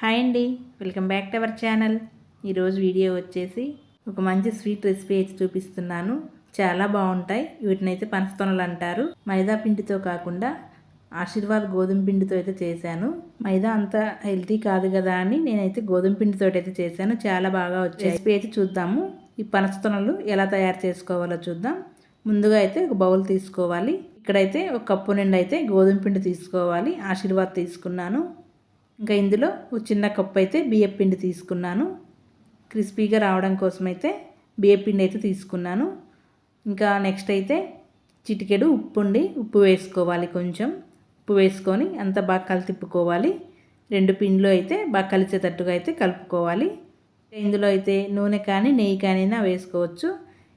Hi అండి welcome back to our channel. ఈరోజు video వచ్చేసి ఒక మంచి స్వీట్ రెసిపీ అయితే చూపిస్తున్నాను. చాలా బాగుంటాయి వీటినైతే పనస్తొనలు అంటారు. మైదా పిండితో కాకుండా ఆశీర్వాద్ గోధుమ పిండితో అయితే చేశాను. మైదా అంత హెల్తీ కాదు కదా అని నేనైతే గోధుమ పిండితో అయితే చేశాను. చాలా బాగా వచ్చాయి. రెసిపీ అయితే చూద్దాము. ఈ పనస్తొనలు ఎలా తయారు చేసుకోవాలో చూద్దాం. ముందుగా అయితే ఒక బౌల్ తీసుకోవాలి. ఇక్కడైతే ఒక కప్పు నుండి అయితే గోధుమ పిండి తీసుకోవాలి. ఆశీర్వాద్ తీసుకున్నాను. ఇంకా ఇందులో ఒక చిన్న కప్పు అయితే బియ్యం పిండి తీసుకున్నాను. క్రిస్పీగా రావడం కోసం అయితే బియ్యం పిండి అయితే తీసుకున్నాను. ఇంకా నెక్స్ట్ అయితే చిటికెడు ఉప్పు ఉండి ఉప్పు వేసుకోవాలి కొంచెం. ఉప్పు వేసుకొని అంత బాగా కలితిప్పుకోవాలి. రెండు పిండిలో అయితే బాగా కలిసేటట్టుగా అయితే కలుపుకోవాలి. ఇందులో అయితే నూనె కానీ నెయ్యి కానీ వేసుకోవచ్చు.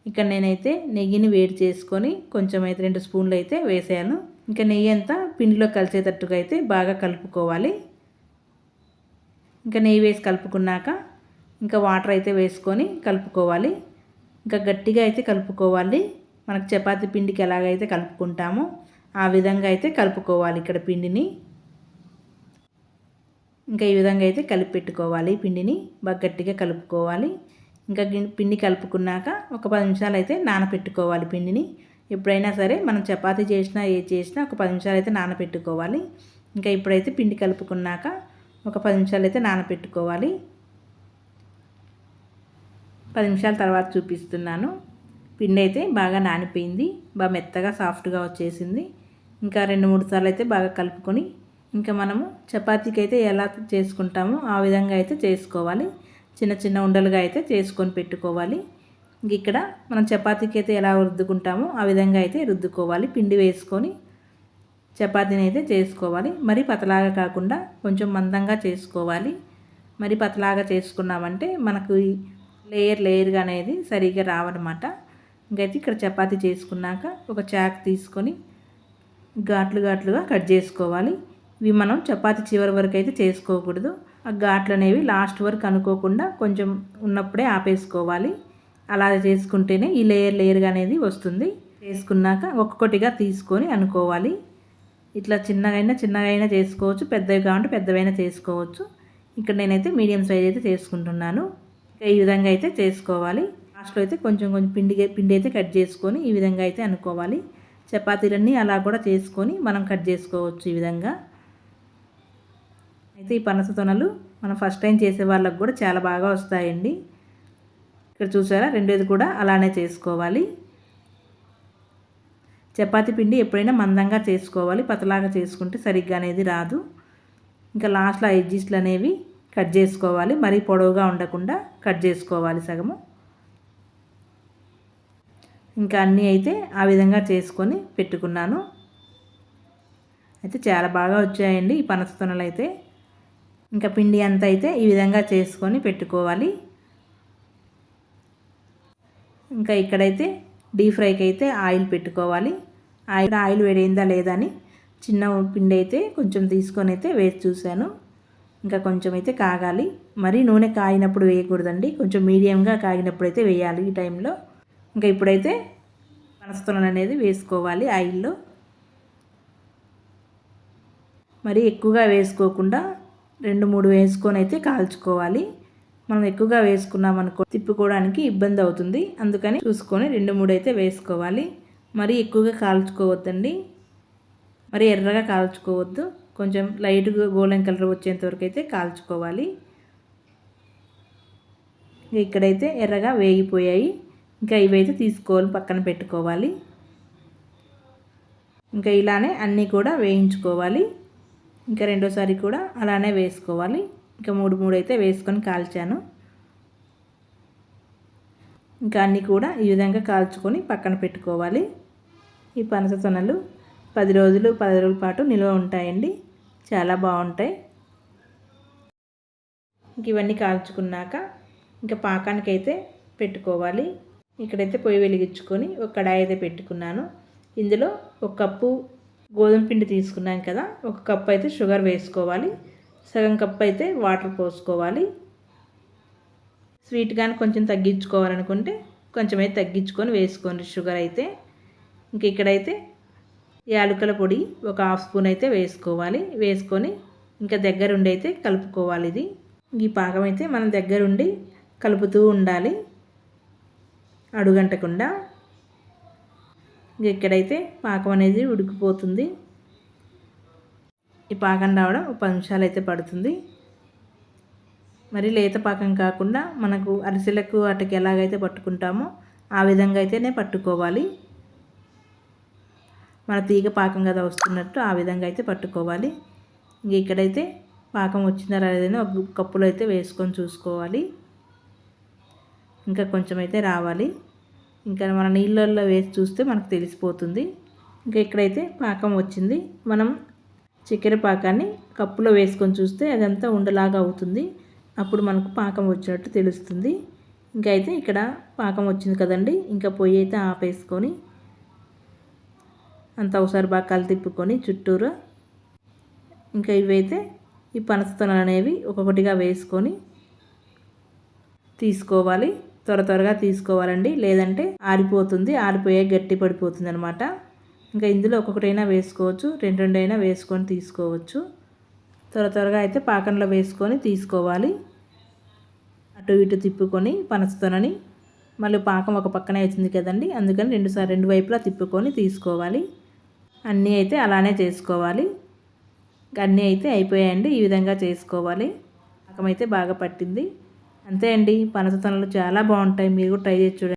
ఇక్కడ నేనైతే నెయ్యిని వేడి చేసుకొని కొంచెం అయితే రెండు స్పూన్లు అయితే వేసాను. ఇంకా నెయ్యి అంతా పిండిలో కలిసేటట్టుగా అయితే బాగా కలుపుకోవాలి. ఇంకా నెయ్యి వేసి కలుపుకున్నాక ఇంకా వాటర్ అయితే వేసుకొని కలుపుకోవాలి. ఇంకా గట్టిగా అయితే కలుపుకోవాలి. మనకు చపాతీ పిండికి ఎలాగైతే కలుపుకుంటామో ఆ విధంగా అయితే కలుపుకోవాలి ఇక్కడ పిండిని. ఇంకా ఈ విధంగా అయితే కలిపి పెట్టుకోవాలి పిండిని. బాగా గట్టిగా కలుపుకోవాలి. ఇంకా పిండి కలుపుకున్నాక ఒక పది నిమిషాలు అయితే నానపెట్టుకోవాలి పిండిని. ఎప్పుడైనా సరే మనం చపాతీ చేసినా ఏ చేసినా ఒక పది నిమిషాలు అయితే నానపెట్టుకోవాలి. ఇంకా ఇప్పుడైతే పిండి కలుపుకున్నాక ఒక పది నిమిషాలు అయితే నానపెట్టుకోవాలి. పది నిమిషాల తర్వాత చూపిస్తున్నాను. పిండి అయితే బాగా నానిపోయింది. బాగా మెత్తగా సాఫ్ట్గా వచ్చేసింది. ఇంకా రెండు మూడు సార్లు అయితే బాగా కలుపుకొని ఇంకా మనము చపాతీకి అయితే ఎలా చేసుకుంటామో ఆ విధంగా అయితే చేసుకోవాలి. చిన్న చిన్న ఉండలుగా అయితే చేసుకొని పెట్టుకోవాలి. ఇక్కడ మనం చపాతీకి అయితే ఎలా రుద్దుకుంటామో ఆ విధంగా అయితే రుద్దుకోవాలి. పిండి వేసుకొని చపాతీని అయితే చేసుకోవాలి. మరి పతలాగా కాకుండా కొంచెం మందంగా చేసుకోవాలి. మరి పతలాగా చేసుకున్నామంటే మనకు లేయర్ లేయర్గా అనేది సరిగ్గా రావన్నమాట. ఇంకైతే ఇక్కడ చపాతీ చేసుకున్నాక ఒక చాక్ తీసుకొని ఘాట్లు ఘాట్లుగా కట్ చేసుకోవాలి. ఇవి మనం చపాతీ చివరి వరకు అయితే చేసుకోకూడదు. ఆ ఘాట్లు అనేవి లాస్ట్ వరకు అనుకోకుండా కొంచెం ఉన్నప్పుడే ఆపేసుకోవాలి. అలా చేసుకుంటేనే ఈ లేయర్ లేయర్గా అనేది వస్తుంది. చేసుకున్నాక ఒక్కొక్కటిగా తీసుకొని అనుకోవాలి. ఇట్లా చిన్నగైనా చిన్నగైనా చేసుకోవచ్చు పెద్దవి కావాలంటే పెద్దవైనా చేసుకోవచ్చు. ఇక్కడ నేనైతే మీడియం సైజ్ అయితే చేసుకుంటున్నాను. ఈ విధంగా అయితే చేసుకోవాలి. లాస్ట్లో అయితే కొంచెం కొంచెం పిండి పిండి అయితే కట్ చేసుకొని ఈ విధంగా అయితే అనుకోవాలి. చపాతీలన్నీ అలా కూడా చేసుకొని మనం కట్ చేసుకోవచ్చు ఈ విధంగా. అయితే ఈ పనస తొనలు మనం ఫస్ట్ టైం చేసే వాళ్ళకు కూడా చాలా బాగా వస్తాయండి. ఇక్కడ చూసారా రెండోది కూడా అలానే చేసుకోవాలి. చపాతి పిండి ఎప్పుడైనా మందంగా చేసుకోవాలి పతలాగా చేసుకుంటే సరిగ్గా అనేది రాదు. ఇంకా లాస్ట్లో ఎడ్జిస్ట్లు అనేవి కట్ చేసుకోవాలి మరీ పొడవుగా ఉండకుండా కట్ చేసుకోవాలి సగము. ఇంకా అన్నీ అయితే ఆ విధంగా చేసుకొని పెట్టుకున్నాను. అయితే చాలా బాగా వచ్చాయండి ఈ పనస తొనలు అయితే. ఇంకా పిండి అంతా అయితే ఈ విధంగా చేసుకొని పెట్టుకోవాలి. ఇంకా ఇక్కడైతే డీప్ ఫ్రైకి అయితే ఆయిల్ పెట్టుకోవాలి. ఆయిల్ ఆయిల్ వేడైందా లేదా అని చిన్న పిండి అయితే కొంచెం తీసుకొని అయితే వేసి చూశాను. ఇంకా కొంచెం అయితే కాగాలి. మరి నూనె కాగినప్పుడు వేయకూడదండి. కొంచెం మీడియంగా కాగినప్పుడు అయితే వేయాలి ఈ టైంలో. ఇంకా ఇప్పుడైతే పనస్తోన అనేది వేసుకోవాలి ఆయిల్లో. మరి ఎక్కువగా వేసుకోకుండా రెండు మూడు వేసుకొని అయితే కాల్చుకోవాలి. మనం ఎక్కువగా వేసుకున్నాం అనుకో తిప్పుకోవడానికి ఇబ్బంది అవుతుంది. అందుకని చూసుకొని రెండు మూడు అయితే వేసుకోవాలి. మరీ ఎక్కువగా కాల్చుకోవద్దండి. మరి ఎర్రగా కాల్చుకోవద్దు. కొంచెం లైట్గా గోల్డెన్ కలర్ వచ్చేంత వరకు అయితే కాల్చుకోవాలి. ఇక్కడైతే ఎర్రగా వేగిపోయాయి. ఇంకా ఇవైతే తీసుకోవాలి పక్కన పెట్టుకోవాలి. ఇంకా ఇలానే అన్నీ కూడా వేయించుకోవాలి. ఇంకా రెండోసారి కూడా అలానే వేసుకోవాలి. ఇంకా మూడు మూడు అయితే వేసుకొని కాల్చాను. ఇంకా అన్నీ కూడా ఈ విధంగా కాల్చుకొని పక్కన పెట్టుకోవాలి. ఈ పనస సొనలు పది రోజులు పది రోజుల పాటు నిల్వ ఉంటాయండి. చాలా బాగుంటాయి. ఇంక ఇవన్నీ కాల్చుకున్నాక ఇంకా పాకానికి అయితే పెట్టుకోవాలి. ఇక్కడైతే పొయ్యి వెలిగించుకొని ఒక కడాయి అయితే పెట్టుకున్నాను. ఇందులో ఒక కప్పు గోధుమ పిండి తీసుకున్నాం కదా ఒక కప్పు అయితే షుగర్ వేసుకోవాలి. సగం కప్ అయితే వాటర్ పోసుకోవాలి. స్వీట్ కానీ కొంచెం తగ్గించుకోవాలనుకుంటే కొంచెం అయితే తగ్గించుకొని వేసుకోండి. షుగర్ అయితే ఇంక ఇక్కడైతే యాలకుల పొడి ఒక హాఫ్ స్పూన్ అయితే వేసుకోవాలి. వేసుకొని ఇంకా దగ్గరుండి అయితే కలుపుకోవాలి ఇది. ఈ పాకం అయితే మనం దగ్గరుండి కలుపుతూ ఉండాలి. అడుగంటకుండా. ఇక్కడైతే పాకం అనేది ఉడికిపోతుంది. ఈ పాకం రావడం ఒక పది నిమిషాలు అయితే పడుతుంది. మరి లేత పాకం కాకుండా మనకు అరిసెలకు వాటికి ఎలాగైతే పట్టుకుంటామో ఆ విధంగా అయితేనే పట్టుకోవాలి. మన తీగ పాకం కదా వస్తున్నట్టు ఆ విధంగా అయితే పట్టుకోవాలి. ఇంక ఇక్కడైతే పాకం వచ్చిందా లేదని ఒక కప్పులో అయితే వేసుకొని చూసుకోవాలి. ఇంకా కొంచెం అయితే రావాలి. ఇంకా మన నీళ్ళల్లో వేసి చూస్తే మనకు తెలిసిపోతుంది. ఇంకా ఇక్కడైతే పాకం వచ్చింది. మనం చక్కెర పాకాన్ని కప్పులో వేసుకొని చూస్తే అదంతా ఉండలాగా అవుతుంది. అప్పుడు మనకు పాకం వచ్చినట్టు తెలుస్తుంది. ఇంకా అయితే ఇక్కడ పాకం వచ్చింది కదండి. ఇంకా పొయ్యి అయితే ఆపేసుకొని అంతా ఒకసారి బాగా కలితిప్పుకొని చుట్టూరు ఇంకా ఇవైతే ఈ పనసతొనలు అనేవి ఒక్కొక్కటిగా వేసుకొని తీసుకోవాలి. త్వర త్వరగా తీసుకోవాలండి. లేదంటే ఆరిపోతుంది. ఆరిపోయే గట్టి పడిపోతుంది అనమాట ఇంకా ఇందులో ఒక్కొక్కటైనా వేసుకోవచ్చు రెండు రెండైనా వేసుకొని తీసుకోవచ్చు. త్వర త్వరగా అయితే పాకంలో వేసుకొని తీసుకోవాలి. అటు ఇటు తిప్పుకొని పనసతోనని మళ్ళీ పాకం ఒక పక్కనే అవుతుంది కదండి అందుకని రెండుసార్లు రెండు వైపులా తిప్పుకొని తీసుకోవాలి. అన్నీ అయితే అలానే చేసుకోవాలి. అన్నీ అయితే అయిపోయాయండి ఈ విధంగా చేసుకోవాలి. పాకం అయితే బాగా పట్టింది. అంతే అండి పనస తొనలు చాలా బాగుంటాయి మీరు కూడా ట్రై చేసి చూడండి.